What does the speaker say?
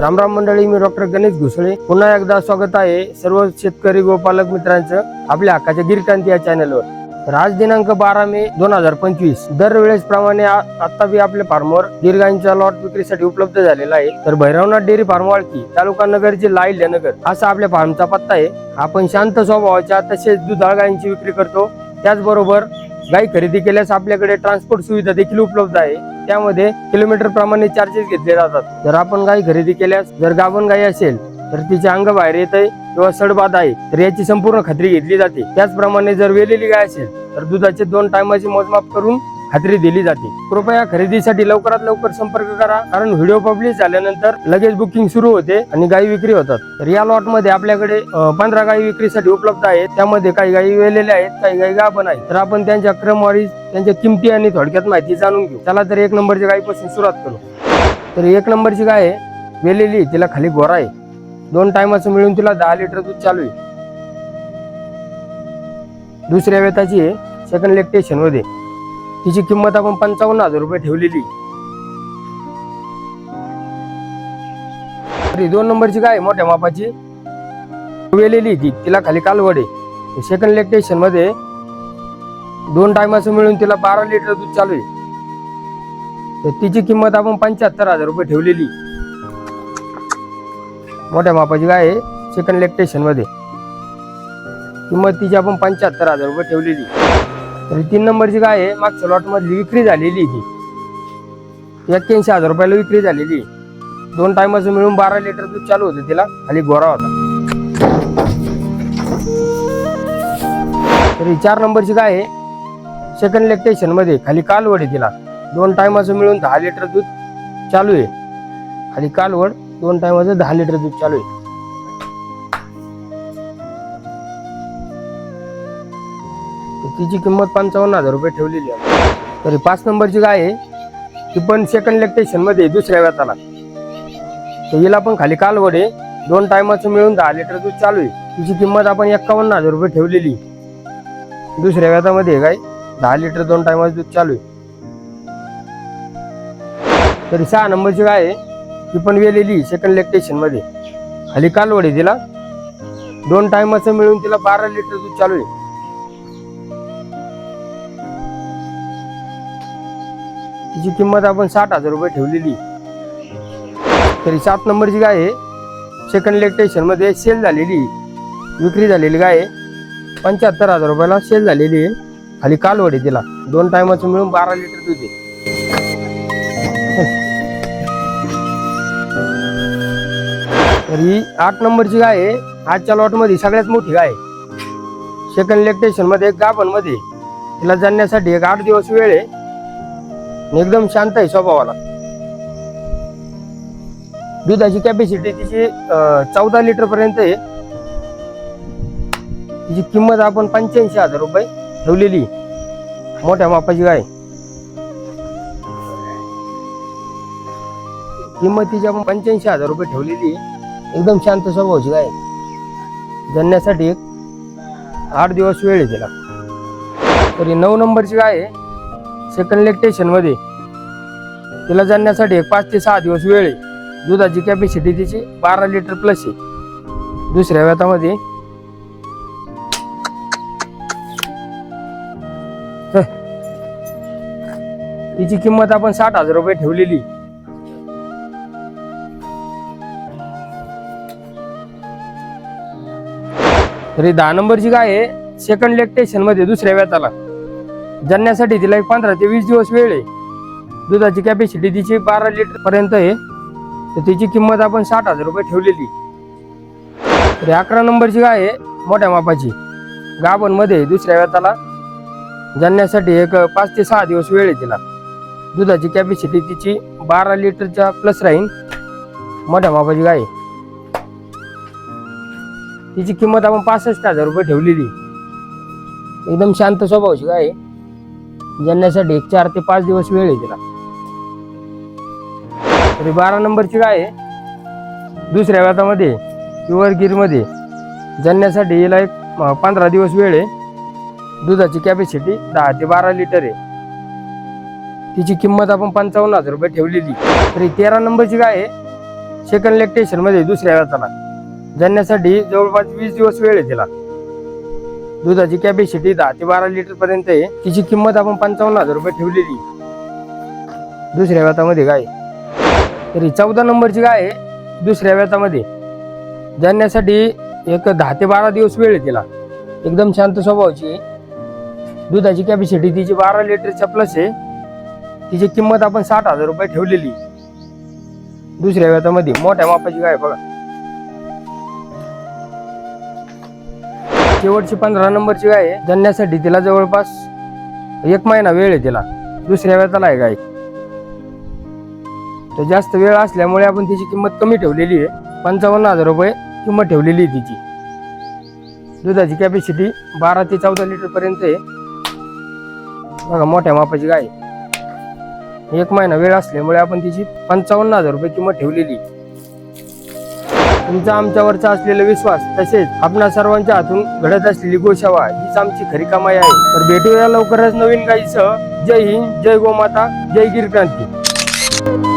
रामराम मंडळी मी डॉक्टर गणेश घुसळे. पुन्हा एकदा स्वागत आहे सर्व शेतकरी व पालक मित्रांचं आपल्या हक्काच्या गिरकांती या चॅनलवर तर आज दिनांक बारा मे दोन हजार पंचवीस. दरवेळेस प्रमाणे आता बी आपल्या फार्मवर दीर्घांच्या लॉट विक्रीसाठी उपलब्ध झालेला आहे. तर भैरवनाथ डेअरी फार्म वाळकी तालुका नगर जिल्हा नगर असा आपल्या फार्मचा पत्ता आहे. आपण शांत स्वभावाच्या तसेच दुधाळ गायींची विक्री करतो. त्याचबरोबर गाई खरेदी केल्यास आपल्याकडे ट्रान्सपोर्ट सुविधा देखील उपलब्ध आहे. त्यामध्ये किलोमीटर प्रमाणे चार्जेस घेतले जातात. जर आपण गाई खरेदी केल्यास जर गाभण गाई असेल तर तिचे अंग बाहेर येत आहे किंवा सडबाद आहे तर याची संपूर्ण खात्री घेतली जाते. त्याचप्रमाणे जर वेलेली गाय असेल तर दुधाचे दोन टायमाची मोजमाप करून खात्री दिली जाते. कृपया खरेदीसाठी लवकरात लवकर संपर्क करा कारण व्हिडिओ पब्लिश झाल्यानंतर लगेच बुकिंग सुरू होते आणि गायी विक्री होतात. तर या लॉटमध्ये आपल्याकडे पंधरा गायी विक्रीसाठी उपलब्ध आहेत. त्यामध्ये काही गायी वेलेल्या आहेत काही गायी गाभण आहेत. तर आपण त्यांच्या क्रमवारी त्यांच्या किमती आणि थोडक्यात माहिती जाणून घेऊ. चला तर एक नंबरच्या गायीपासून सुरुवात करू. तर एक नंबरची गाय आहे वेलेली तिला खाली गोरा आहे. दोन टायमाचं मिळून तिला दहा लिटर दूध चालू आहे. दुसऱ्या वेताची आहे सेकंड लेक्टेशनमध्ये. तिची किंमत आपण पंचावन्न हजार रुपये ठेवलेली. तरी दोन नंबरची गाय मोठ्या मापाची. वेलेली ती तिला खाली कालवड आहे. सेकंड लेक्टेशनमध्ये दोन टायमाचं मिळून तिला बारा लिटर दूध चालू आहे. तर तिची किंमत आपण पंच्याहत्तर हजार रुपये ठेवलेली. मोठ्या मापाची गाय आहे सेकंड लेक्टेशनमध्ये. किंमत तिची आपण पंच्याहत्तर हजार रुपये ठेवलेली. तर तीन नंबरची गाय आहे मागच्या लॉटमधली विक्री झालेली आहे ती. एक्क्याऐंशी हजार रुपयाला विक्री झालेली आहे. दोन टायमाचं मिळून बारा लिटर दूध चालू होतं तिला खाली गोरा होता. तरी चार नंबरची गाय आहे सेकंड लेक्टेशनमध्ये खाली कालवड आहे तिला. दोन टायमाचं मिळून दहा लिटर दूध चालू आहे. खाली कालवड दोन टायमाचं दहा लिटर दूध चालू आहे. तिची किंमत पंचावन्न हजार रुपये ठेवलेली आहे. तरी पाच नंबरची गाय आहे. ती पण सेकंड लेक्टेशनमध्ये दुसऱ्या व्याताला तर हिला पण खाली कालवड आहे. दोन टायमाचं मिळून दहा लिटर दूध चालू आहे. तिची किंमत आपण एक्कावन्न हजार रुपये ठेवलेली दुसऱ्या व्यातामध्ये आहे गाय. दहा लिटर दोन टायमाचं दूध चालू आहे. तरी सहा नंबरची गाय आहे. ती पण वेलेली सेकंड लेक्टेशनमध्ये खाली कालवड आहे तिला. दोन टायमाचं मिळून तिला बारा लिटर दूध चालू आहे. तिची किंमत आपण साठ हजार रुपये ठेवलेली. तरी सात नंबरची गाय आहे. सेकंड लेगमध्ये सेल झालेली विक्री झालेली गाय आहे. पंच्याहत्तर हजार रुपयाला सेल झालेली आहे. खाली कालवड आहे तिला. दोन टायमाचं मिळून बारा लिटर दूध आहे. तर ही आठ नंबरची गाय आहे. आजच्या लॉटमध्ये सगळ्यात मोठी गाय आहे. सेकंड लेगमध्ये एक तिला जाण्यासाठी एक आठ दिवस वेळ आहे. एकदम शांत आहे स्वभावाला. दुधाची कॅपॅसिटी तिची चौदा लिटर पर्यंत आहे. तिची किंमत आपण पंच्याऐंशी हजार रुपये ठेवलेली मोठ्या मापाची गाय. किंमत तिची आपण पंच्याऐंशी हजार रुपये ठेवलेली एकदम शांत स्वभावाची गाय जणण्यासाठी एक आठ दिवस वेळ आहे तिला. तरी नऊ नंबरची गाय आहे. सेकंड लेक्टेशनमध्ये तिला जाणण्यासाठी एक पाच ते सहा दिवस वेळ आहे. दुधाची कॅपॅसिटी तिची बारा लिटर प्लस आहे. दुसऱ्या व्यातामध्ये तिची किंमत आपण साठ हजार रुपये ठेवलेली. तरी दहा नंबरची गाय आहे. सेकंड लेक्टेशनमध्ये दुसऱ्या व्याताला जन्ण्यासाठी तिला एक पंधरा ते वीस दिवस वेळ आहे. दुधाची कॅपॅसिटी तिची बारा लिटर पर्यंत आहे. तर तिची किंमत आपण साठ हजार रुपये ठेवलेली तर अकरा नंबरची गाय आहे मोठ्या मापाची. गाभण दुसऱ्या व्याताला जणण्यासाठी एक पाच ते सहा दिवस वेळ आहे तिला. दुधाची कॅपॅसिटी तिची बारा लिटरच्या प्लस राहील मोठ्या मापाची गाय आहे. तिची किंमत आपण पासष्ट हजार रुपये ठेवलेली एकदम शांत स्वभावाची गाय आहे. जणण्यासाठी एक चार ते पाच दिवस वेळ आहे तिला. तरी बारा नंबरची गाय आहे. दुसऱ्या व्यातामध्ये प्युअर गिरमध्ये जणण्यासाठी हिला एक पंधरा दिवस वेळ आहे. दुधाची कॅपॅसिटी दहा ते बारा लिटर आहे. तिची किंमत आपण पंचावन्न हजार रुपये ठेवलेली तरी तेरा नंबरची गाय आहे. सेकंड लेक्टेशनमध्ये दुसऱ्या व्याताला. जणण्यासाठी जवळपास वीस दिवस वेळ आहे तिला. दुधाची कॅपॅसिटी दहा ते बारा लिटर पर्यंत आहे. तिची किंमत आपण पंचावन्न हजार रुपये ठेवलेली दुसऱ्या व्यातामध्ये गाय तरी चौदा नंबरची गाय आहे. दुसऱ्या व्यातामध्ये जाण्यासाठी एक दहा ते बारा दिवस वेळ आहे तिला. एकदम शांत स्वभावाची दुधाची कॅपॅसिटी तिची बारा लिटरच्या प्लस आहे. तिची किंमत आपण साठ हजार रुपये ठेवलेली दुसऱ्या व्यातामध्ये मोठ्या मापाची गाय बघा. शेवटची पंधरा नंबरची गाय आहे. जणण्यासाठी तिला जवळपास एक महिना वेळ आहे तिला. दुसऱ्या वेळाला आहे गाय. तर जास्त वेळ असल्यामुळे आपण तिची किंमत कमी ठेवलेली आहे. पंचावन्न हजार रुपये किंमत ठेवलेली आहे तिची. दुधाची कॅपॅसिटी बारा ते चौदा लिटर पर्यंत आहे. बघा मोठ्या मापाची गाय एक महिना वेळ असल्यामुळे आपण तिची पंचावन्न हजार रुपये किंमत ठेवलेली आहे. तुमचा आमच्यावरचा असलेला विश्वास तसेच आपणा सर्वांच्या हातून घडत असलेली गोशावा हीच आमची खरी कमाई आहे. तर भेटूया लवकरच नवीन गाईसह जय हिंद जय गोमाता जय गिर क्रांती